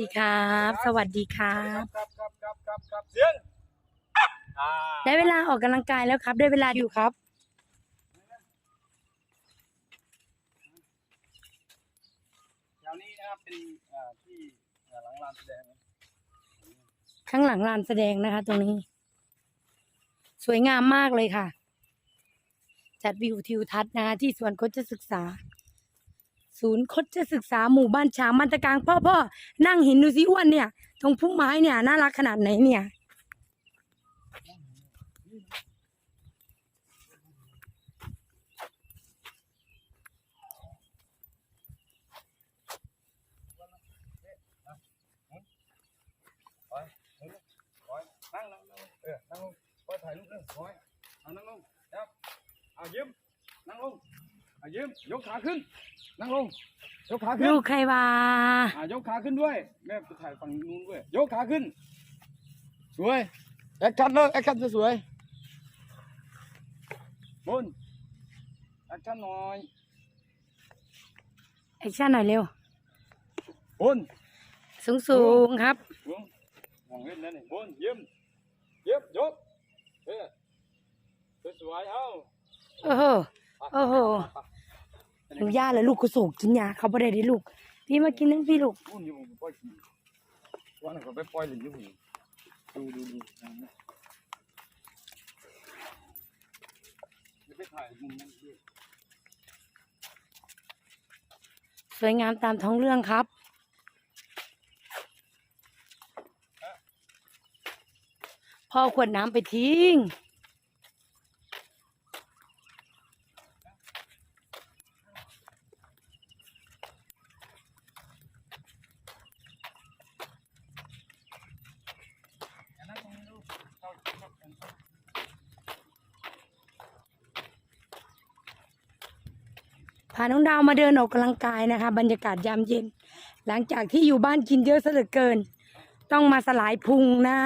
ดีครับ สวัสดีครับ ครับครับครับครับครับเสียงอ่าได้เวลาออกกำลังกายแล้วครับ ได้เวลาอยู่ครับ แถวนี้นะครับเป็นอ่าที่อ่าหลังลานแสดงนะข้างหลังลานแสดงนะคะ ตรงนี้ สวยงามมากเลยค่ะ จัดวิวทิวทัศน์นะคะที่สวนคดศึกษา ศูนย์คดจะศึกษาหมู่บ้านช้างมันตะกางพ่อพ่อนั่งเห็นดูสิอ้วนเนี่ย ตรงพุ่มไม้เนี่ย น่ารักขนาดไหนเนี่ย นั่งนั่งเออนั่งลงคอยถ่ายรูปเลยคอยเอานั่งลงจับเอายิ้มนั่งลงเอา ยิ้มยกขาขึ้น นั่งลง ยกขาขึ้นลูกใครวะอ่ายกขาขึ้นด้วย แม่ไปถ่ายฝั่งนู้นด้วย ยกขาขึ้น สวย แอคชั่นเลยแอคชั่นสวยๆบนแอคชั่นหน่อยแอคชั่นหน่อยเร็วบนสูงสูงๆครับ บนมองเห็นแล้วนี่บนยิ้มยิ้มยกเออสวยๆเอาโอ้โห โอ้โห หนูย่าเลยลูกก็สูกกินยาเขาบ่ได้ดิลูก พี่มากินทั้งพี่ลูกนู่นอยู่ผมปล่อยขี่วันนั้นก็ไปปล่อยหลิงอยู่ผมดูดูดูนะจะไปถ่ายมุมนั้นด้วยสวยงามตามท้องเรื่องครับ พ่อขวดน้ำไปทิ้ง อันนั้นตรงนี้ลูกเข้าเข้าเข้า พาน้องดาวมาเดินออกกำลังกายนะคะ บรรยากาศยามเย็น หลังจากที่อยู่บ้านกินเยอะซะเหลือเกิน ต้องมาสลายพุงนะ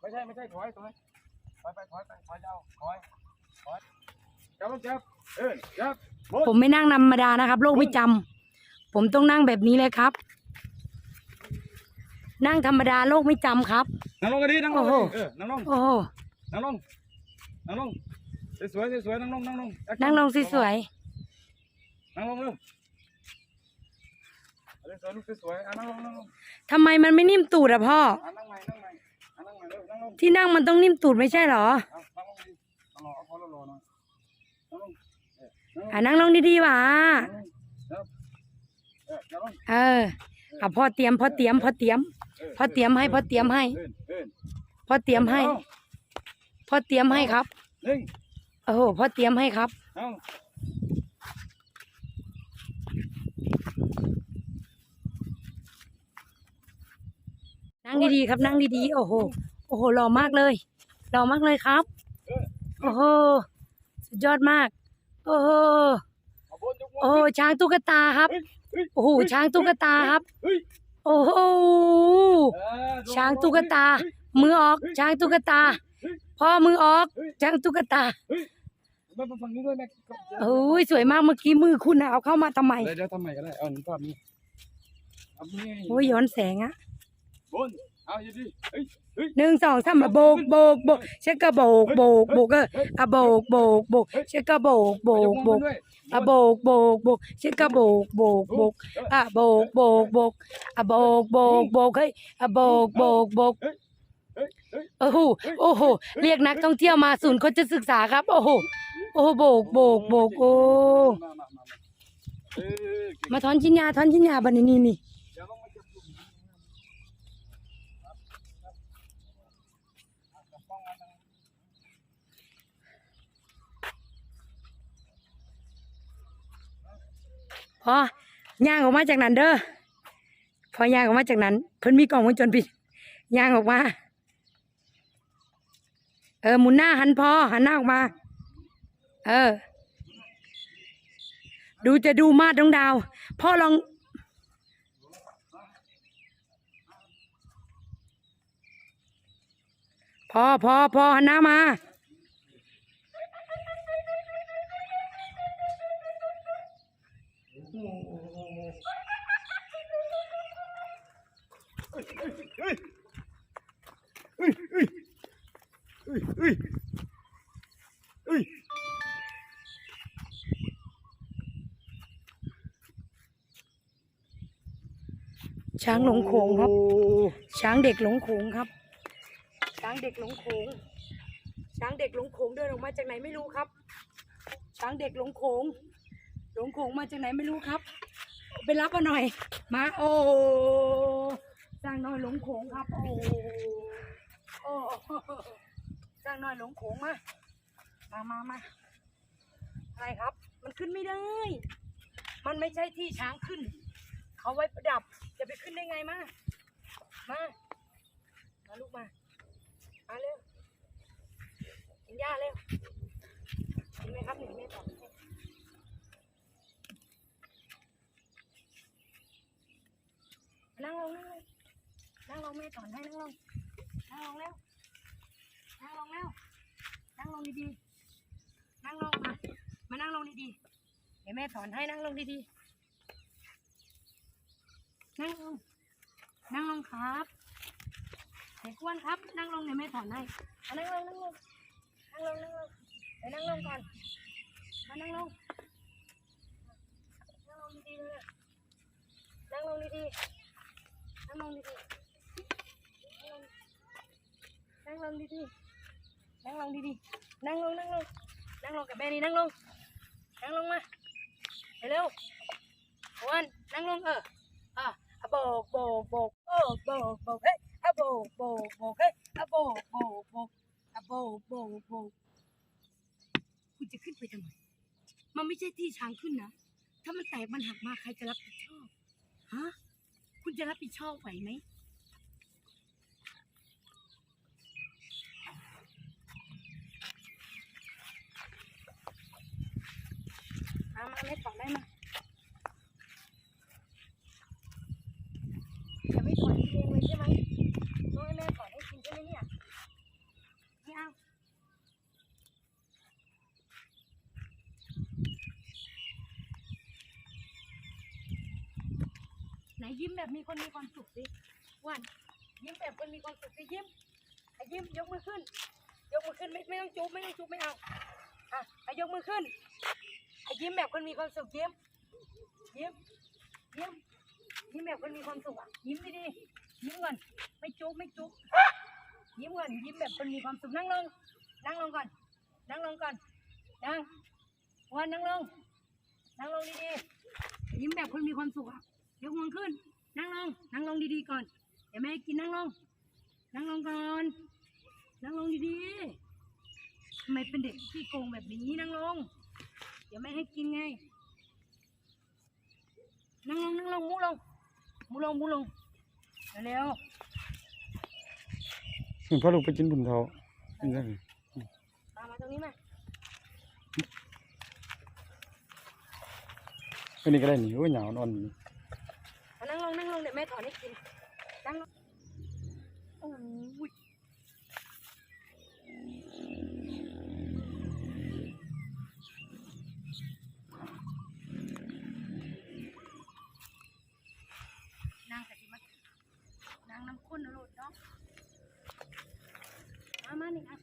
ไม่ใช่ ไม่ใช่ถอยถอยถอยไปถอยไปถอยเจ้าถอยถอยจับจับเจับ ผมไม่นั่งธรรมดานะครับ โลกไม่จำผมต้องนั่งแบบนี้เลยครับ นั่งธรรมดาโลกไม่จำครับ นั่งลงกันดีนั่งลงโอ้โหเออนั่งลงโอ้โหนั่งลงนั่งลงสวยๆสวยๆนั่งลงนั่งลงนั่งลงสวยนั่งลงเร็วสวยๆลูกสวยๆอะนั่งลงนั่งลงๆทำไมมันไม่นิ่มตูดอะพ่ออะนั่งใหม่นั่งใหม่อะนั่งใหม่เร็วนั่งลงที่นั่งมันต้องนิ่มตูดไม่ใช่เหรอเอานั่งลงดิเอารอเอาพอรอรอหน่อยนั่งลงเอออะนั่งลงดีๆหวะนั่งลงเออนั่งลงเอออะพ่อเตรียมพ่อเตรียมพ่อเตรียมพ่อเตรียมให้พ่อเตรียมให้เอิ้นเอิ้นพ่อเตรียมให้อาพ่อเตรียมให้ครับหนึ่งโอ้โหพ่อเตรียมให้ครับเอานั่งดีๆครับนั่งดีๆโอ้โหโอ้โหหล่อมากเลยหล่อมากเลยครับ โอ้โหสุดยอดมาก โอ้โหเอาบนยกมืโอ้โหช้างตุ๊กตาครับเฮ้ยเฮ้ยโอ้โหช้างตุ๊กตาครับเฮ้ยโอ้โหเออลช้างตุ๊กตา มือออกช้างตุ๊กตาพ่อมือออกช้างตุ๊กตามาฝั่งนี้ด้วยแม่โอ้ยสวยมากเมื่อกี้มือคุณน่ะเอาเข้ามาทำไมเดี๋ยวเดี๋ยวทำใหม่ก็ได้เอาหนึ่งภาพนี้เอานี่โอ้ยย้อนแสงอะบน เอาอยู่ดิเฮ้ยเฮ้ยหนึ่งสองสามอะโบกโบกโบกเช็คกระโบกโบกโบกเอออะโบกโบกโบกเช็คกระโบกโบกโบกด้วยอะโบกโบกโบกเช็คกระโบกโบกโบกอะโบกโบกโบกอะโบกโบกโบกเฮ้ยอะโบกโบกโบกเฮ้ยเฮ้ยโอ้โหโอ้โหเรียกนักท่องเที่ยวมาศูนย์เขาจะศึกษาครับ โอ้โหโอ้โหโบกโบกโบกโอ้มามามาเออเก่งมาถอนชิ้นยาถอนชิ้นยาบันนี้นี่ พอย่างออกมาจากนั้นเด้อพอย่างออกมาจากนั้น เพิ่นมีกล่องวงจรปิดย่างออกมา เออหมุนหน้าหันพอหันหน้าออกมา เออ ดูจะดูมาดดวงดาว พ่อลองพอพอพอหันหน้ามา เฮ้ยช้างหลงโขงครับโอ้ช้างเด็กหลงโขงครับ ช้างเด็กหลงโขง ช้างเด็กหลงโขงเดินออกมาจากไหนไม่รู้ครับ ช้างเด็กหลงโขง หลงโขงมาจากไหนไม่รู้ครับ ไปรับมาหน่อย มา โอ้สร้างน้อยหลงโขงครับ โอ้โอ้สร้างน้อยหลงโขงมา มามามาอะไรครับ มันขึ้นไม่ได้ มันไม่ใช่ที่ช้างขึ้น เขาไว้ประดับ จะไปขึ้นได้ไงมา มา มาลูกมา มาเร็วกินหญ้าเร็วกินไหมครับหนึ่งแม่ตอบให้นั่งลงนั่งลงนั่งลงแม่สอนให้นั่งลงนั่งลงเร็วนั่งลงเร็วนั่งลงดีๆ นั่งลงมา มานั่งลงดีๆ เดี๋ยวแม่สอนให้นั่งลงดีๆ นั่งลง นั่งลงครับเด็กอ้วนครับ นั่งลงเดี๋ยวแม่ถอนให้เอานั่งลงนั่งลง นั่งลงนั่งลงไปนั่งลงก่อน มานั่งลง นั่งลงดีๆเลยนั่งลงดีๆ นั่งลงดีๆ นั่งลงดีๆ นั่งลงดีๆ นั่งลงนั่งลง นั่งลงกับแม่นี่นั่งลง นั่งลงมาเร็วๆอ้วนนั่งลงเอออะอะโบกโบกโบกเอโบกโบกเฮ้ยอะโบกโบกโบกเฮ้ยอะโบกโบกโบกอะโบกโบกโบกคุณจะขึ้นไปทำไม มันไม่ใช่ที่ช้างขึ้นนะ ถ้ามันแตกมันหักมาใครจะรับผิดชอบ ฮะ คุณจะรับผิดชอบไหวไหม มามาไม่อนได้มาจะไม่ถอนเองเลยใช่ไหมต้องให้แม่ถอนให้กินใช่ไหมเนี่ยไม่เอาไหนยิ้มแบบมีคนมีความสุขสิวันยิ้มแบบคนมีความสุขสิยิ้มไอ้ยิ้มยกมือขึ้น ยกมือขึ้นไม่ไม่ต้องจุ๊บไม่ต้องจุ๊บไม่เอาอะไอ้ยกมือขึ้น ยิ้มแบบคนมีความสุขยิ้ม ยิ้ม ยิ้ม ยิ้มแบบคนมีความสุขอะ ยิ้มดีๆยิ้มก่อน ไม่จุ๊บไม่จุ๊บยิ้มก่อน ยิ้มแบบคนมีความสุข นั่งลง นั่งลงก่อน นั่งลงก่อน นั่งวันนั่งลง นั่งลงดีๆ ยิ้มแบบคนมีความสุขอะ ยกมือขึ้น นั่งลง นั่งลงดีๆก่อน เดี๋ยวแม่กินนั่งลง นั่งลงก่อน นั่งลงดีๆทำไมเป็นเด็กขี้โกงแบบนี้นั่งลง ดี๋ยวแม่ให้กินไง นั่งลงนั่งลงมูลงมูลงมูลงเร็วคุณพ่อลูกไปกินบุญเทากินได้ไหมๆตามมาตรงนี้มาอันนี้ก็ได้หนิโอ้ยหนาวนอนนี่เอานั่งลงนั่งลงเดี๋ยวแม่ถอนให้กินนั่งลงโอ้ยนั่งกะทิมานั่งน้ำข้นนะลูกเนาะมามานี่อะ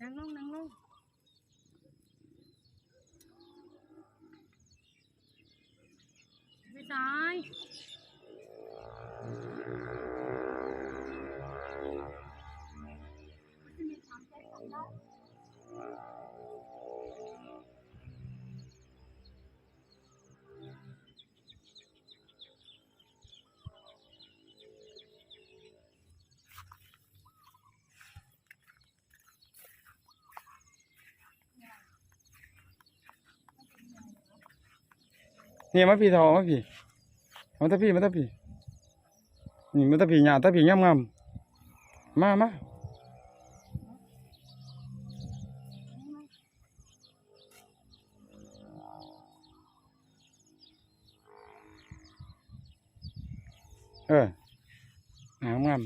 นั่งลงนั่งลง ไม่ นี่มาพี่เทามาพี่มาตะพี่มาตะพี่นี่มาตะพี่หยาตะพี่งามๆมามาเออหางาม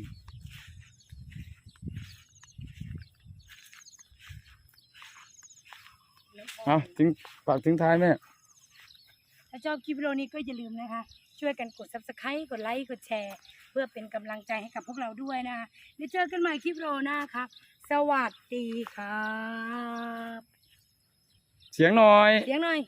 เอาถึงฝากถึงท้ายแม่ถ้า ชอบคลิปวิดีโอนี้ก็อย่าลืมนะคะ ช่วยกันกด subscribe กดไลค์กดแชร์ เพื่อเป็นกำลังใจให้กับพวกเราด้วยนะคะเดี๋ยวเจอกันใหม่คลิปวิดีโอหน้าครับ สวัสดีครับ เสียงหน่อย เสียงหน่อย